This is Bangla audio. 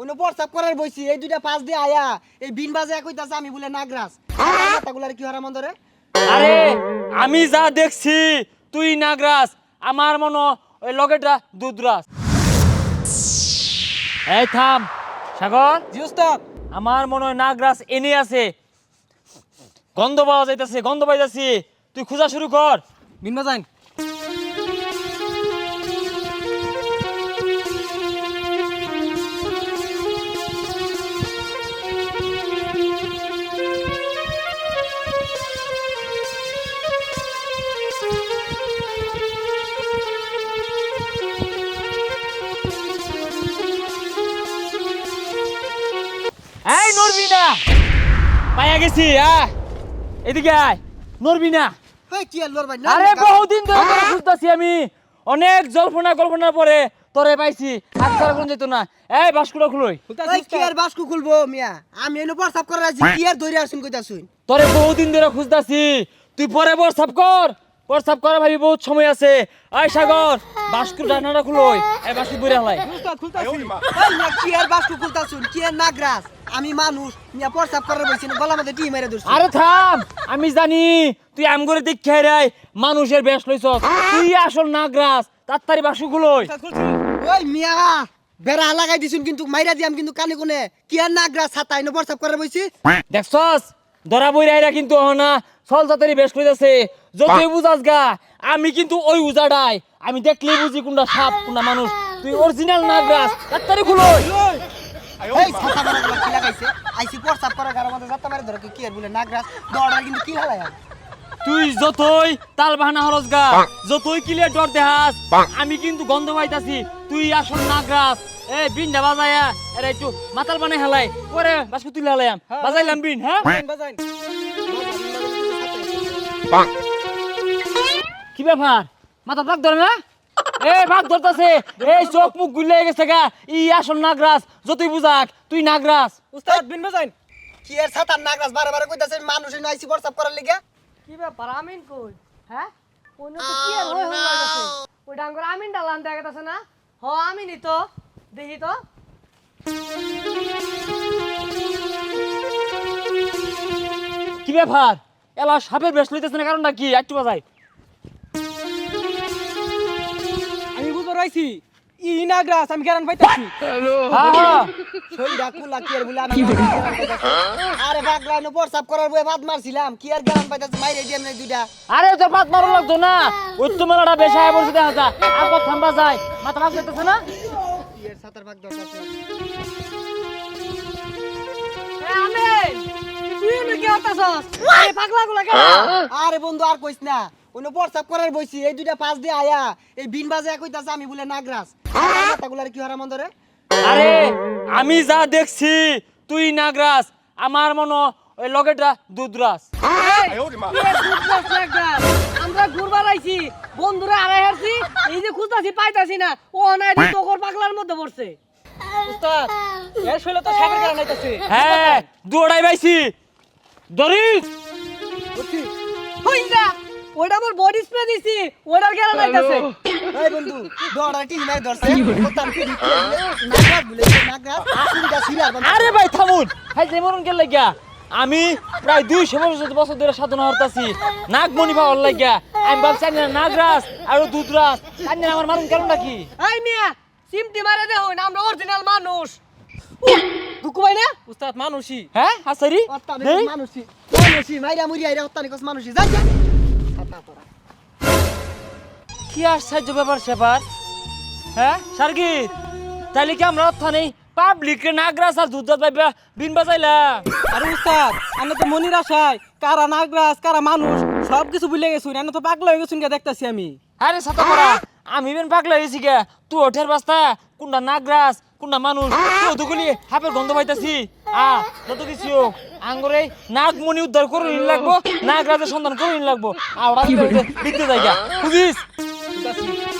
অন্য প্রস্তাব করার বইছি এই দুইটা পাঁচ দিয়ে আয়া এই বিন বাজে আমি বলে নাগরাজ। কথাগুলার কি হারা মন্দরে? আরে আমি যা দেখছি তুই নাগরাজ আমার মনে ওই লগেটা দুধরাজ। এই থাম সাগর। আমার মনে হয় নাগরাজ এনে আছে। গন্ধ পাওয়া যাইতাছে গন্ধ পাইতাছি। তুই খোঁজা শুরু কর। বিন বাজাইন এই নড়বি না পাইয়া গেছি আহ এদিকে আয় নড়বি না হই কি আর আরে বহুদিন ধরে তোরে খুঁজতাছি আমি। অনেক জল্পনা কল্পনার পরে তোরে পাইছি হাত ছাড়া কোন যেত না। এই বাসকুড়া খুলই। ওই কি আর বাসকু খুলবো মিয়া? আমি এনে প্রস্তাব করার আছি কি আর ধরে আসুন কইতাছুন? তোরে বহুদিন ধরে খুঁজতাছি তুই পরে প্রস্তাব কর। প্রস্তাব করা ভাবি বহুত সময় আছে। আয় সাগর বাসকুর ডানাটা খুলই এই বাসকুর বইরা হালাই কি আর বাসকু খুলতাছুন কি আর নাগরাজ? আমি মানুষ মিয়া প্রস্তাব করার বইছি না গলা মধ্যে টি মেরে আরে থাম আমি জানি তুই আম করে দেখে রাই মানুষের বেশ লইছ। তুই আসল নাগরাজ তাড়াতাড়ি বাসু খুলই ওই। মিয়া বেড়া লাগাই দিছুন কিন্তু মাইরা দিয়াম কিন্তু কানে কোনে কি আর নাগরাজ ছাতা এনে প্রস্তাব করার বইছি দেখছস? ধরা বই রাইরা কিন্তু না তাড়াতাড়ি বেশ কইতাছে যতই বুঝাস গা আমি কিন্তু ওই উজাডাই। আমি দেখলেই বুঝি কোনটা সাপ কোনটা মানুষ। তুই অরিজিনাল নাগরাজ তাড়াতাড়ি খুলো। এই ছাতা মারা কি লাগাইছে? আইসি প্রস্তাব করা গার মধ্যে যাত্রা মারে ধরে কি আর বলে নাগরাজ দড়া কিন্তু কি আর তুই যতই তাল বাহানা হরস গা যতই কিলিয়ার ডর দেহাস আমি কিন্তু গন্ধ পাইতাছি তুই আসল নাগরাজ এ বিন দা বাজায়া এরা একটু মাতাল বানাই হেলাই। পরে বাসকু তুলে হেলাইম বাজাইলাম বিন হ্যাঁ? বাজাইন। কি ব্যাপার? মাথা ভাগ ধরে না? এ ভাগ ধরতাছে। এই চোখ মুখ গুলে গেছে গা। ই আসল নাগরাজ যতই বুঝাক তুই নাগরাজ উস্তাদ বিন বাজাইন। কি আর ছাতার নাগরাজ বারে বারে কইতাছে মানুষ আইসি প্রস্তাব করার লিগা। কি ব্যাপার? আমিন কই? হ্যাঁ? অন্য তো কি আর হই হই লাগতাছে? ওই ডাঙ্গর আমিন ডালান দেখাতাছে না? হ আমিনই তো। দেখি তো। কি ব্যাপার? এলা সাপের বেশ লইতেছে না কারণটা কি? একটু বাজাই আমি বুঝো রাইছি আমি গ্যারান পাইতাছি। হ্যাঁ শরীরটা কুলা কি আর বলে আমি আরে পাগলা নো করার বয়ে ভাত মারছিলাম কি আর গ্যারান পাইতাছি মাইরে দুইটা। আরে পাত মারো লাগতো না। ওই তো দেখা আর কত থাম্বা যায়। মাথা ভাগ না? কি আর ছাতার ভাগ দরকার আরে পাগলা গুলা কেন? আরে বন্ধু আর কইস না। অন্য প্রস্তাব করার বইছি এই দুইটা পাঁচ দিয়ে আয়া এই বিন বাজে কইতাছে আমি বলে নাগরাজ। কথাগুলার কি হারা মন্দরে? আরে আমি যা দেখছি তুই নাগরাজ আমার মনে ওই লগেটা? আমরা ঘুরবার আইছি বন্ধুরা আড়াই হারছি এই যে খুঁজতাছি পাইতাছি না ও নাই তোকর পাগলার মধ্যে পড়ছে। উস্তাদ এর শৈলে তো সাপের গ্যারান আইতাছে। হ্যাঁ দৌড়াই ওটা আমার বডি স্প্রে দিছি ওটার কেন লাইতাছে এই বন্ধু দড়া টি মাই ধরছে। কোতাম কি আসুনটা সিরার বন্ধু। আরে ভাই থামুন। হাই যে মরণ গেল লাগিয়া আমি প্রায় দুইশো বছর বছর ধরে সাধনা হরতাছি নাগমণি পাওয়ার লাগিয়া আমি ভাবছি আমি নাগরাজ আর ও দুধরাজ জানি আমার মারুন কারণটা কি? এই মিয়া সিমটি মারে দে হই আমরা অরিজিনাল মানুষ। দুকু ভাই না? উস্তাদ মানুষই। হ্যাঁ? হাসারি অত্তানি নেই? মানুষই। মানুষই মাইরা মুরি আইরা অত্তানি কস মানুষই। যা যা ছাতা তোরা কি আশ্চর্য ব্যাপার স্যাপার? হ্যাঁ সার্গিত? তাইলে কি আমরা অর্থ নেই পাবলিক নাগরাজ আর দুধরাজ ভাইবা বিন বাজাইলাম? আরে উস্তাদ আমি তো মনির আশায়। কারা নাগরাজ কারা মানুষ সব কিছু ভুলে গেছুন আমি তো পাগলা হয়ে গেছুন কে দেখতাছি আমি। আরে সাতা করা আমি বেন পাগলা হয়েছি গে। তুই ওঠের বাস্তা কোনটা নাগরাজ কোনটা মানুষ তুই দুগুলি হাপের গন্ধ পাইতাছি। আ যত কিছু হোক আঙ্গরে নাগমণি উদ্ধার করে নিন লাগবো নাগরাজের সন্ধান করে নিন লাগবো। আর বিদ্যে জায়গা বুঝিস? Fantasy.